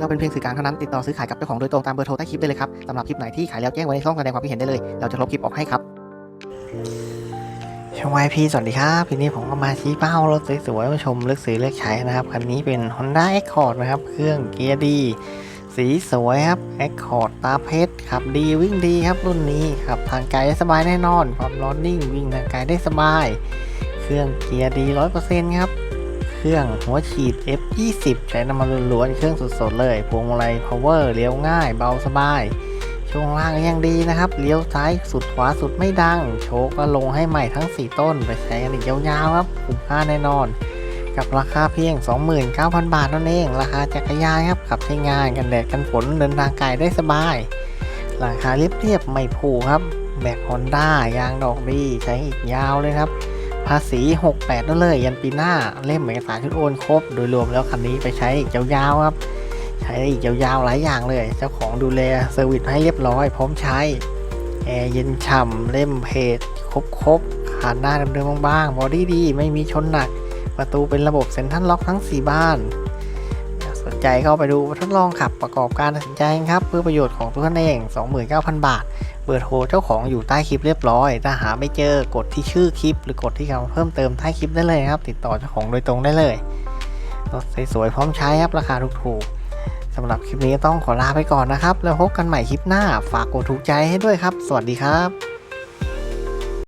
เราเป็นเพียงสื่อกลางเท่านั้นติดต่อซื้อขายกับเจ้าของโดยตรงตามเบอร์โทรใต้คลิปได้เลยครับสำหรับคลิปไหนที่ขายแล้วแจ้งไว้ในช่องแสดงความคิดเห็นได้เลย เราจะลบคลิปออกให้ครับช่องวพีสวัสดีครับทีนี้ผมก็มาชี้เป้ารถสวยๆมาชมเลือกซื้อเลือกใช้นะครับคันนี้เป็น Honda Accord นะครับเครื่องเกียร์ดีสีสวยครับ Accord ตาเพชรขับดีวิ่งดีครับรุ่นนี้ขับทางไกลได้สบายแน่นอน ความร้อนนิ่งวิ่งทางไกลได้สบาย เครื่องเกียร์ดี 100%ครับ เครื่องหัวฉีด F20 ใช้น้ำมันล้วนๆเครื่องสดๆเลยพวงมาลัย power เลี้ยวง่าย เบาสบาย ช่วงล่างยังดีนะครับ เลี้ยวซ้ายสุดขวาสุดไม่ดัง โชคก็ลงให้ใหม่ทั้ง 4 ต้น ไปใช้กันอีกยาวๆครับคุ้มค่าแน่นอน กับราคาเพียง 29,000 บาทนั่นเอง ราคาจักรยานครับขับใช้งานกันแดดกันฝนเดินทางไกลได้สบาย ราคาเรียบๆไม่ผูกครับแบกฮอนด้ายางดอกดีใช้อีกยาวเลยครับ ภาษี 68นั่นเลยยันปีหน้าเล่มเอกสารชุดโอนครบ โดยรวมแล้วคันนี้ไปใช้อีกยาวๆครับ ใช้อีกยาวๆหลายอย่างเลย เจ้าของดูแลเซอร์วิสให้เรียบร้อย พร้อมใช้ แอร์เย็นฉ่ำเล่มเพจครบๆขานหน้าเดิมๆบ้างๆบอดี้ดี ไม่มีชนหนัก ประตูเป็นระบบเซ็นทรัลล็อกทั้ง 4 บ้าน สนใจเข้าไปดูทดลองขับประกอบการตัดสินใจครับเพื่อประโยชน์ของตัวท่านเอง 29,000 บาท เบอร์โทรเจ้าของอยู่ใต้คลิปเรียบร้อย ถ้าหาไม่เจอกดที่ชื่อคลิป หรือกดที่คำเพิ่มเติมใต้คลิปได้เลยครับ ติดต่อเจ้าของโดยตรงได้เลยรถสวยๆพร้อมใช้ครับราคาถูกๆสำหรับคลิปนี้ต้องขอลาไปก่อนนะครับ แล้วพบกันใหม่คลิปหน้าฝากกดถูกใจให้ด้วยครับ สวัสดีครับ